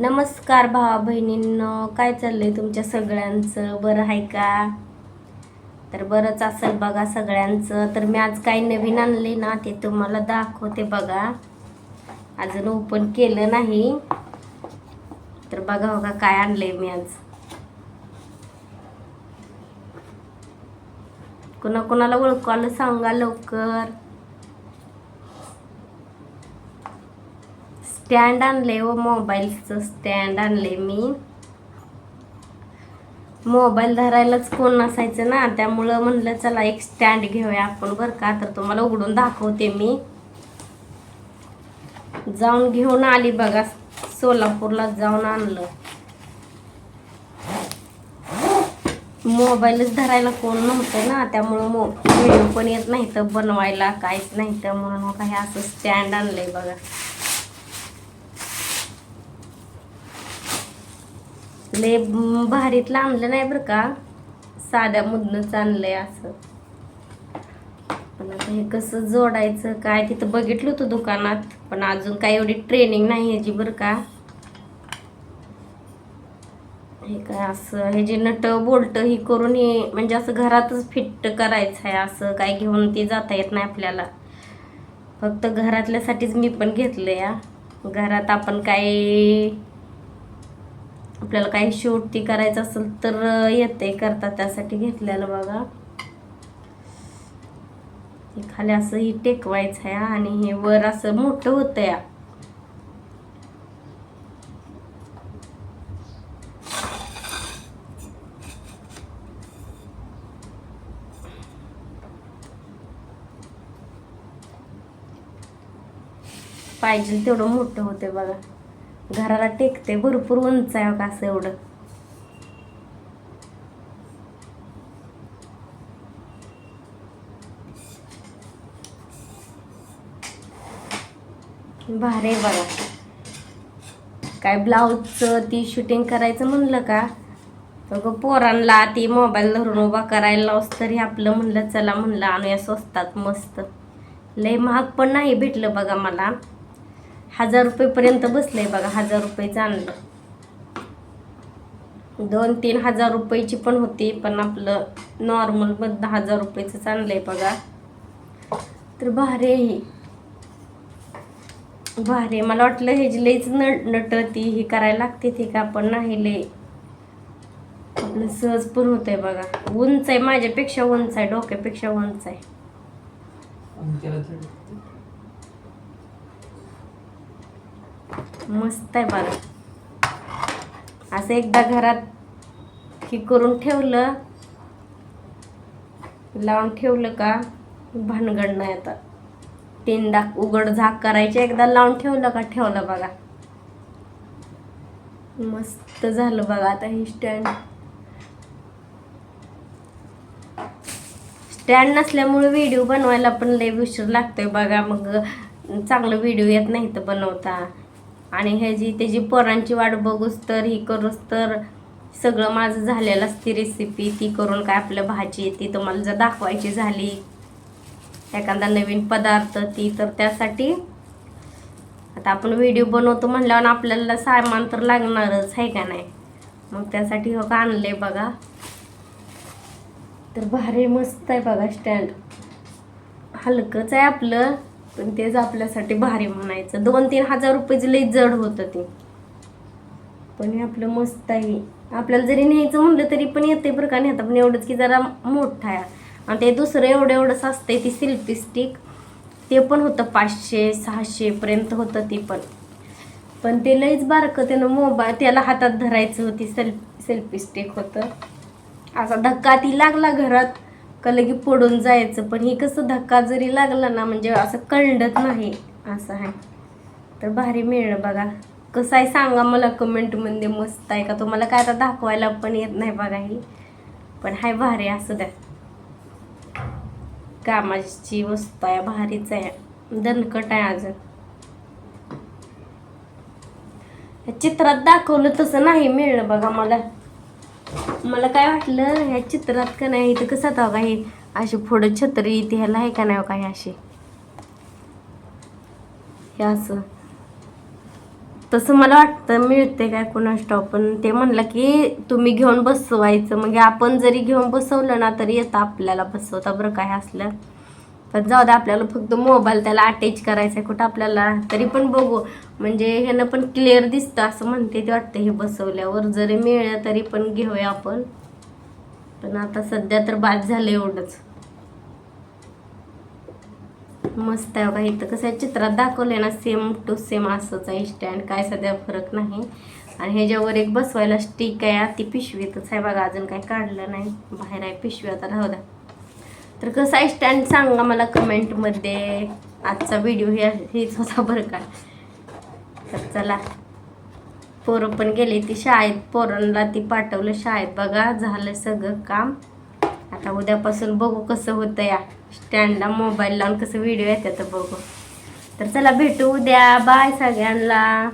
नमस्कार भावा बहिणींनो काय चाललंय तुमच्या सगळ्यांचं? बरं आहे का? तर बरंच असेल बघा सगळ्यांचं. तर मी आज काही नवीन आणले ना ते तुम्हाला दाखवते बघा. अजून ओपन केलं नाही. तर बघा बघा काय आणलंय मी आज. कुणाकुणाला ओळखू आलं सांगा लवकर. स्टँड आणले व मोबाईलचं स्टँड आणले मी. मोबाईल धरायलाच कोण नसायचं ना त्यामुळं म्हणलं चला एक स्टँड घेऊया आपण बरं का. तर तुम्हाला उघडून दाखवते मी. जाऊन घेऊन आली बघा सोलापूरला जाऊन आणलं. मोबाईलच धरायला कोण नव्हतं ना त्यामुळं मो व्हिडिओ पण येत नाही तर बनवायला काहीच नाही तर म्हणून मग काही असं स्टँड आणलंय बघा. लय भारीतलं आणलं नाही बरं का? साध्या मुदनंच आणलंय असं. पण आता हे कसं जोडायचं काय तिथं बघितलं होतं दुकानात पण अजून काय एवढी ट्रेनिंग नाही ह्याची बरं का. हे काय असं हे जे नट बोल्ट ही करून हे म्हणजे असं घरातच फिट करायचं आहे असं काय घेऊन ते जाता येत नाही आपल्याला. फक्त घरातल्यासाठीच मी पण घेतलं या घरात आपण काय आपल्याला काही शूट ती करायचं असेल तर येते करता त्यासाठी घेतलेलं बघा. हे खाली असं ही टेकवायचं आहे आणि हे वर असं मोठं होतं या पाहिजे तेवढं मोठं होते बघा. घराला टेकते भरपूर उंच आहे का असं एवढं. भारी बघा. काय ब्लाऊजचं ती शूटिंग करायचं म्हणलं का? अगं पोरांना ती मोबाईल धरून उभा करायला लावस तरी आपलं म्हणलं चला म्हणलं आणूया स्वस्तात मस्त. लय महाग पण नाही भेटलं बघा मला. हजार रुपयेपर्यंत बसलंय बघा हजार रुपयेचं आणलं दोन तीन हजार रुपयाची पण होती पण आपलं नॉर्मल मधलं हजार रुपयेचं आणलं आहे बघा. तर भारी आहे ही. भारी मला वाटलं हे जी लईच नट नटती ही करायला लागते ती का पण नाही लय आपलं सहज पण होतंय बघा. उंच आहे माझ्यापेक्षा उंच आहे डोक्यापेक्षा उंच आहे. मस्त आहे बघा असं एकदा घरात हे करून ठेवलं लावून ठेवलं का भानगड नाही आता. तीनदा उघड झाक करायचे एकदा लावून ठेवलं का ठेवलं बघा. मस्त झालं बघा आता हे स्टँड स्टँड नसल्यामुळे व्हिडिओ बनवायला पण लय उशीर लागतोय बघा. मग चांगलं व्हिडिओ येत नाही तर बनवता. आणि ह्याची त्याची पोरांची वाट बघूच तर ही करूच तर सगळं माझं झालेलं असते रेसिपी ती करून काय आपलं भाजी ती तुम्हाला जर दाखवायची झाली एखादा नवीन पदार्थ ती तर त्यासाठी. आता आपण व्हिडिओ बनवतो म्हणल्यावर आपल्याला सामान तर लागणारच आहे का नाही? मग त्यासाठी हो का आणले बघा. तर भारी मस्त आहे बघा स्टँड हलकंच आहे आपलं. पण तेच आपल्यासाठी भारी म्हणायचं. दोन तीन हजार रुपयाचं लई जड होतं ते. पण हे आपलं मस्त आहे. आपल्याला जरी न्यायचं म्हणलं तरी पण येते बरं का नेता पण एवढंच की जरा मोठा आहे. आणि ते दुसरं एवढं एवढंच असतंय ती सिल्की स्टिक. ते पण होतं पाचशे सहाशेपर्यंत होतं ते पण. पण ते लईच बारकं त्यानं मोबाईल त्याला हातात धरायचं होती सेल्फ सेल्फी स्टिक होतं. असा धक्का ती लागला घरात. का लगे पडून जायचं? पण हे कसं धक्का जरी लागला ना म्हणजे असं कळंडत नाही. असं आहे. तर भारी मिळलं बघा. कसं आहे सांगा मला कमेंटमध्ये. मस्त आहे का? तुम्हाला काय आता दाखवायला पण येत नाही बघा ही. पण हाय भारी असं द्या. कामाची वस्तू आहे भारीच आहे. दणकट आहे अजून. चित्रात दाखवलं तसं नाही मिळलं बघा मला. मला काय वाटलं ह्या चित्रात का नाही इथं कसं आता का हे अशी पुढं छत्री इथे ह्याला आहे का नाही का हे असे. हे असं. तसं मला वाटतं मिळते काय कोणा स्टॉप पण ते म्हणलं की तुम्ही घेऊन बसवायचं. म्हणजे आपण जरी घेऊन बसवलं ना तरी येतं आपल्याला बसवता बरं काय असलं. पण जाऊ दे आपल्याला फक्त मोबाईल त्याला अटॅच करायचा आहे कुठं आपल्याला? तरी पण बघू. म्हणजे ह्यानं पण क्लिअर दिसतं असं म्हणते ते वाटतं हे बसवल्यावर जरी मिळलं तरी पण घेऊया आपण. पण आता सध्या तर बाद झालं एवढंच. मस्त आहे बघा इथं कसं आहे चित्रात दाखवलंय ना सेम टू सेम असंच आहे स्टँड काय सध्या फरक नाही. आणि ह्याच्यावर एक बसवायला स्टिक आहे ती पिशवीतच आहे बघा अजून काही काढलं नाही. बाहेर आहे पिशवी आता राहू द्या. तर कसं आहे स्टँड सांगा मला कमेंटमध्ये. आजचा व्हिडिओ हे हेच होता बरं का. तर चला. पोरं पण गेले ती शाळेत. पोरांना ती पाठवलं शाळेत. बघा झालं सगळं काम. आता उद्यापासून बघू कसं होतं या स्टँडला मोबाईल लावून कसं व्हिडिओ येतात बघू. तर चला भेटू उद्या. बाय सगळ्यांना.